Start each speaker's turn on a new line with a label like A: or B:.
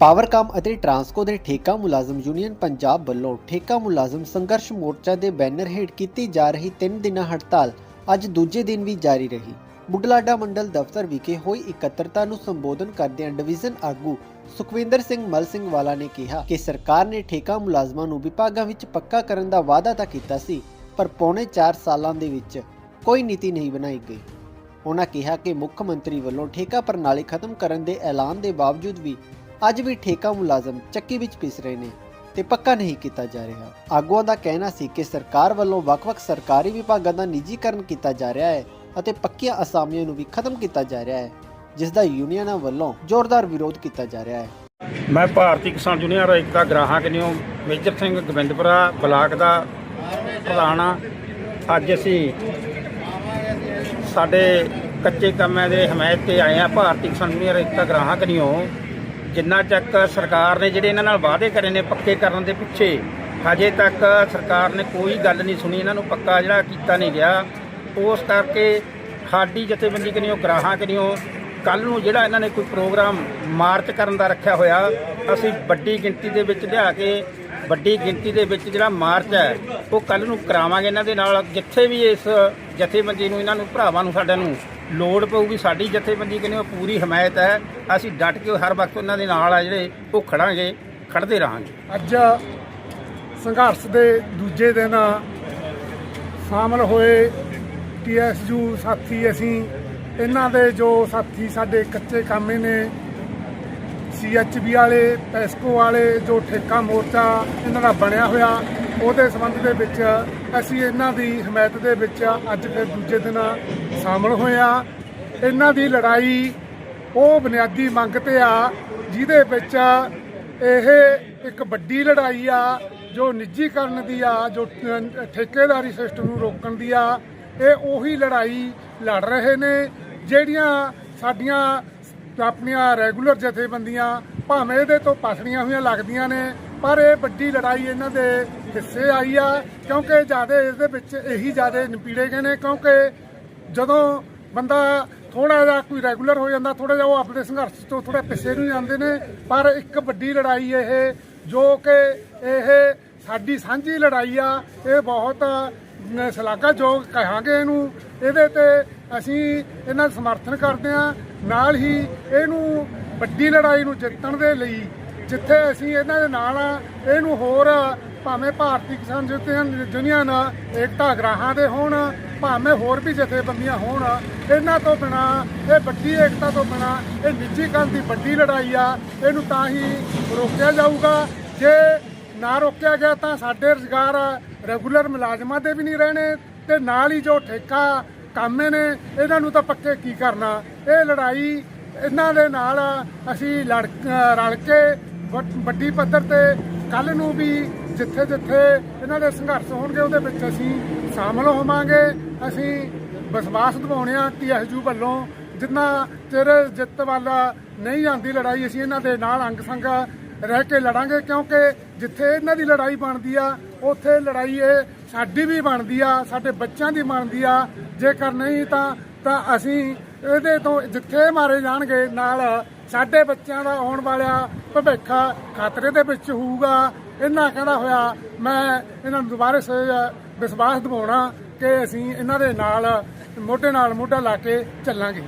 A: ਪਾਵਰਕਾਮ ਅਤੇ ਟਰਾਂਸਕੋ ਦੇ ਠੇਕਾ ਮੁਲਾਜ਼ਮ ਯੂਨੀਅਨ ਪੰਜਾਬ ਵੱਲੋਂ ਠੇਕਾ ਮੁਲਾਜ਼ਮ ਸੰਘਰਸ਼ ਮੋਰਚਾ ਦੇ ਬੈਨਰ ਹੇਠ ਕੀਤੀ ਜਾ ਰਹੀ 3 ਦਿਨਾਂ ਹੜਤਾਲ ਅੱਜ ਦੂਜੇ ਦਿਨ ਵੀ ਜਾਰੀ ਰਹੀ। ਬੁਢਲਾਡਾ ਮੰਡਲ ਦਫ਼ਤਰ ਵਿਖੇ ਹੋਈ ਇਕੱਤਰਤਾ ਨੂੰ ਸੰਬੋਧਨ ਕਰਦਿਆਂ ਡਿਵੀਜ਼ਨ ਆਗੂ ਸੁਖਵਿੰਦਰ ਸਿੰਘ ਮਲ ਸਿੰਘ ਵਾਲਾ ਨੇ ਕਿਹਾ ਕਿ ਸਰਕਾਰ ਨੇ ਠੇਕਾ ਮੁਲਾਜ਼ਮਾਂ ਨੂੰ ਵਿਭਾਗਾਂ ਵਿੱਚ ਪੱਕਾ ਕਰਨ ਦਾ ਵਾਅਦਾ ਤਾਂ ਕੀਤਾ ਸੀ, ਪਰ ਪੌਣੇ 4 ਸਾਲਾਂ ਦੇ ਵਿੱਚ ਕੋਈ ਨੀਤੀ ਨਹੀਂ ਬਣਾਈ ਗਈ। ਉਹਨਾਂ ਕਿਹਾ ਕਿ ਮੁੱਖ ਮੰਤਰੀ ਵੱਲੋਂ ਠੇਕਾ ਪ੍ਰਣਾਲੀ ਖਤਮ ਕਰਨ ਦੇ ਐਲਾਨ ਦੇ ਬਾਵਜੂਦ ਵੀ ਅੱਜ ਵੀ ਠੇਕਾ ਮੁਲਾਜ਼ਮ ਚੱਕੀ ਵਿੱਚ ਪਿਸ ਰਹੇ ਨੇ ਤੇ ਪੱਕਾ ਨਹੀਂ ਕੀਤਾ ਜਾ ਰਿਹਾ। ਆਗੂਆਂ ਦਾ ਕਹਿਣਾ ਸੀ ਕਿ ਸਰਕਾਰ ਵੱਲੋਂ ਵੱਖ-ਵੱਖ ਸਰਕਾਰੀ ਵਿਭਾਗਾਂ ਦਾ ਨਿੱਜੀਕਰਨ ਕੀਤਾ ਜਾ ਰਿਹਾ ਹੈ ਅਤੇ ਪੱਕੀਆਂ ਅਸਾਮੀਆਂ ਨੂੰ ਵੀ ਖਤਮ ਕੀਤਾ ਜਾ ਰਿਹਾ ਹੈ, ਜਿਸ ਦਾ ਯੂਨੀਅਨਾਂ ਵੱਲੋਂ ਜ਼ੋਰਦਾਰ ਵਿਰੋਧ ਕੀਤਾ ਜਾ ਰਿਹਾ ਹੈ।
B: ਮੈਂ ਭਾਰਤੀ ਕਿਸਾਨ ਯੂਨੀਅਨ ਏਕਤਾ ਗ੍ਰਾਹਕ ਨਿਓ ਮੇਜਰ ਸਿੰਘ ਗੋਬਿੰਦਪੁਰਾ ਬਲਾਕ ਦਾ ਪ੍ਰਧਾਨ ਹਾਂ। ਅੱਜ ਅਸੀਂ ਸਾਡੇ ਕੱਚੇ ਕੰਮਾਂ ਦੇ ਹਮਾਇਤ ਤੇ ਆਏ ਆ ਭਾਰਤੀ ਕਿਸਾਨ ਯੂਨੀਅਨ ਏਕਤਾ ਗ੍ਰਾਹਕ ਨਿਓ ਜਿੰਨਾ ਚੱਕ ਸਰਕਾਰ ਨੇ ਜਿਹੜੇ ਇਹਨਾਂ ਨਾਲ ਵਾਅਦੇ ਕਰੇ ਨੇ ਪੱਕੇ ਕਰਨ ਦੇ ਪਿੱਛੇ, ਹਜੇ ਤੱਕ ਸਰਕਾਰ ਨੇ ਕੋਈ ਗੱਲ ਨਹੀਂ ਸੁਣੀ, ਇਹਨਾਂ ਨੂੰ ਪੱਕਾ ਜਿਹੜਾ ਕੀਤਾ ਨਹੀਂ ਗਿਆ। ਉਸ ਕਰਕੇ ਸਾਡੀ ਜਥੇਬੰਦੀ ਕਨੀਓ, ਗ੍ਰਾਹਾਂ ਕਨੀਓ ਕੱਲ ਨੂੰ ਜਿਹੜਾ ਇਹਨਾਂ ਨੇ ਕੋਈ ਪ੍ਰੋਗਰਾਮ ਮਾਰਚ ਕਰਨ ਦਾ ਰੱਖਿਆ ਹੋਇਆ, ਅਸੀਂ ਵੱਡੀ ਗਿਣਤੀ ਦੇ ਵਿੱਚ ਲਿਆ ਕੇ, ਵੱਡੀ ਗਿਣਤੀ ਦੇ ਵਿੱਚ ਜਿਹੜਾ ਮਾਰਚ ਹੈ, ਉਹ ਕੱਲ ਨੂੰ ਕਰਾਵਾਂਗੇ ਇਹਨਾਂ ਦੇ ਨਾਲ, ਜਿੱਥੇ ਵੀ ਇਸ ਜਥੇਬੰਦੀ ਨੂੰ, ਇਹਨਾਂ ਨੂੰ, ਭਰਾਵਾਂ ਨੂੰ, ਸਾਡਿਆਂ ਨੂੰ ਲੋੜ ਪਊਗੀ ਸਾਡੀ ਜਥੇਬੰਦੀ ਕਹਿੰਦੇ ਉਹ ਪੂਰੀ ਹਮਾਇਤ ਹੈ। ਅਸੀਂ ਡਟ ਕੇ ਹਰ ਵਕਤ ਉਹਨਾਂ ਦੇ ਨਾਲ ਆ ਜਿਹੜੇ, ਉਹ ਖੜਾਂਗੇ ਖੜਦੇ ਰਹਾਂਗੇ।
C: ਅੱਜ ਸੰਘਰਸ਼ ਦੇ ਦੂਜੇ ਦਿਨ ਸ਼ਾਮਲ ਹੋਏ ਟੀਐਸਯੂ ਸਾਥੀ। ਅਸੀਂ ਇਹਨਾਂ ਦੇ ਜੋ ਸਾਥੀ ਸਾਡੇ ਕੱਚੇ ਕਾਮੇ ਨੇ ਸੀਐਚਬੀ ਵਾਲੇ, ਪੈਸਕੋ ਵਾਲੇ, ਜੋ ਠੇਕਾ ਮੋਰਚਾ, ਇਹਨਾਂ ਦਾ ਬਣਿਆ ਹੋਇਆ ਉਹਦੇ ਸੰਬੰਧ ਦੇ ਵਿੱਚ ਅਸੀਂ ਇਹਨਾਂ ਦੀ ਹਮਾਇਤ ਦੇ ਵਿੱਚ ਅੱਜ ਫਿਰ ਦੂਜੇ ਦਿਨ ਸ਼ਾਮਲ ਹੋਏ ਆ ਇਹਨਾਂ ਦੀ ਲੜਾਈ ਉਹ ਬੁਨਿਆਦੀ ਮੰਗ ਤੇ ਆ, ਜਿਹਦੇ ਵਿੱਚ ਇਹ ਇੱਕ ਵੱਡੀ ਲੜਾਈ ਆ, ਜੋ ਨਿੱਜੀਕਰਨ ਦੀ ਆ, ਜੋ ਠੇਕੇਦਾਰੀ ਸਿਸਟਮ ਨੂੰ ਰੋਕਣ ਦੀ ਆ। ਇਹ ਉਹੀ ਲੜਾਈ ਲੜ ਰਹੇ ਨੇ, ਜਿਹੜੀਆਂ ਸਾਡੀਆਂ ਆਪਣੀਆਂ ਰੈਗੂਲਰ ਜਥੇਬੰਦੀਆਂ ਭਾਵੇਂ ਇਹਦੇ ਤੋਂ ਪਸੜੀਆਂ ਹੋਈਆਂ ਲੱਗਦੀਆਂ ਨੇ ਪਰ ਇਹ ਵੱਡੀ ਲੜਾਈ ਇਹਨਾਂ ਦੇ ਹਿੱਸੇ ਆਈ ਆ, ਕਿਉਂਕਿ ਜ਼ਿਆਦਾ ਇਸ ਦੇ ਵਿੱਚ ਇਹੀ ਜ਼ਿਆਦਾ ਨਪੀੜੇ ਗਏ ਨੇ, ਕਿਉਂਕਿ ਜਦੋਂ ਬੰਦਾ ਥੋੜਾ ਜਿਹਾ ਕੋਈ ਰੈਗੂਲਰ ਹੋ ਜਾਂਦਾ ਥੋੜਾ ਜਿਹਾ ਉਹ ਆਪਣੇ ਸੰਘਰਸ਼ ਤੋਂ ਥੋੜਾ ਪਿੱਛੇ ਨੂੰ ਜਾਂਦੇ ਨੇ, ਪਰ ਇੱਕ ਵੱਡੀ ਲੜਾਈ ਇਹ, ਜੋ ਕਿ ਇਹ ਸਾਡੀ ਸਾਂਝੀ ਲੜਾਈ ਆ, ਇਹ ਬਹੁਤ ਸ਼ਲਾਘਾਯੋਗ ਕਹਾਂਗੇ ਇਹਨੂੰ। ਇਹਦੇ ਤੇ ਅਸੀਂ ਇਹਨਾਂ ਦਾ ਸਮਰਥਨ ਕਰਦੇ ਆ ਨਾਲ ਹੀ ਇਹਨੂੰ ਵੱਡੀ ਲੜਾਈ ਨੂੰ ਜਿੱਤਣ ਦੇ ਲਈ ਜਿੱਥੇ ਅਸੀਂ ਇਹਨਾਂ ਦੇ ਨਾਲ ਇਹਨੂੰ ਹੋਰ ਭਾਵੇਂ ਭਾਰਤੀ ਕਿਸਾਨ ਯੂਨੀਅਨ ਯੂਨੀਅਨ, ਏਕਤਾ ਗ੍ਰਾਹਾਂ ਦੇ ਹੋਣ, ਭਾਵੇਂ ਹੋਰ ਵੀ ਜਥੇਬੰਦੀਆਂ ਹੋਣ, ਇਹਨਾਂ ਤੋਂ ਬਿਨਾ, ਇਹ ਵੱਡੀ ਏਕਤਾ ਤੋਂ ਬਿਨਾ, ਇਹ ਨਿੱਜੀਕਰਨ ਦੀ ਵੱਡੀ ਲੜਾਈ ਆ, ਇਹਨੂੰ ਤਾਂ ਹੀ ਰੋਕਿਆ ਜਾਊਗਾ। ਜੇ ਨਾ ਰੋਕਿਆ ਗਿਆ ਤਾਂ ਸਾਡੇ ਰੁਜ਼ਗਾਰ ਰੈਗੂਲਰ ਮੁਲਾਜ਼ਮਾਂ ਦੇ ਵੀ ਨਹੀਂ ਰਹਿਣੇ, ਤੇ ਨਾਲ ਹੀ ਜੋ ਠੇਕਾ, ਕਾਮੇ ਨੇ, ਇਹਨਾਂ ਨੂੰ ਤਾਂ ਪੱਕੇ ਕੀ ਕਰਨਾ? ਇਹ ਲੜਾਈ ਇਹਨਾਂ ਦੇ ਨਾਲ ਅਸੀਂ ਲੜ ਰਲ ਕੇ ਵੱਡੀ ਪੱਧਰ ਤੇ ਕੱਲ ਨੂੰ ਵੀ ਜਿੱਥੇ ਜਿੱਥੇ ਇਹਨਾਂ ਦੇ ਸੰਘਰਸ਼ ਹੋਣਗੇ, ਉਹਦੇ ਵਿੱਚ ਅਸੀਂ ਸ਼ਾਮਲ ਹੋਵਾਂਗੇ। ਅਸੀਂ ਵਿਸ਼ਵਾਸ ਦਿਵਾਉਣੇ ਆ ਟੀਐਸਯੂ ਵੱਲੋਂ। ਜਿੰਨਾ ਚਿਰ ਜਿੱਤ ਵੱਲ ਨਹੀਂ ਜਾਂਦੀ ਲੜਾਈ, ਅਸੀਂ ਇਹਨਾਂ ਦੇ ਨਾਲ ਅੰਗ ਸੰਗ ਰਹਿ ਕੇ ਲੜਾਂਗੇ, ਕਿਉਂਕਿ ਜਿੱਥੇ ਇਹਨਾਂ ਦੀ ਲੜਾਈ ਬਣਦੀ ਆ, ਉੱਥੇ ਲੜਾਈ ਇਹ ਸਾਡੀ ਵੀ ਬਣਦੀ ਆ, ਸਾਡੇ ਬੱਚਿਆਂ ਦੀ ਬਣਦੀ ਆ। ਜੇਕਰ ਨਹੀਂ ਤਾਂ ਤਾਂ ਅਸੀਂ ਇਹਦੇ ਤੋਂ ਜਿੱਥੇ ਮਾਰੇ ਜਾਣਗੇ, ਨਾਲ ਸਾਡੇ ਬੱਚਿਆਂ ਦਾ ਆਉਣ ਵਾਲਾ ਭਵਿੱਖ ਖਤਰੇ ਦੇ ਵਿੱਚ ਹੋਊਗਾ। ਇਹਨਾਂ ਕਹਿੰਦਾ ਹੋਇਆ, ਮੈਂ ਇਹਨਾਂ ਨੂੰ ਦੁਬਾਰੇ ਸੇ, ਵਿਸ਼ਵਾਸ ਦਿਵਾਉਣਾ ਕਿ ਅਸੀਂ ਇਹਨਾਂ ਦੇ ਨਾਲ, ਮੋਢੇ ਨਾਲ ਮੋਢਾ ਲਾ ਕੇ ਚੱਲਾਂਗੇ।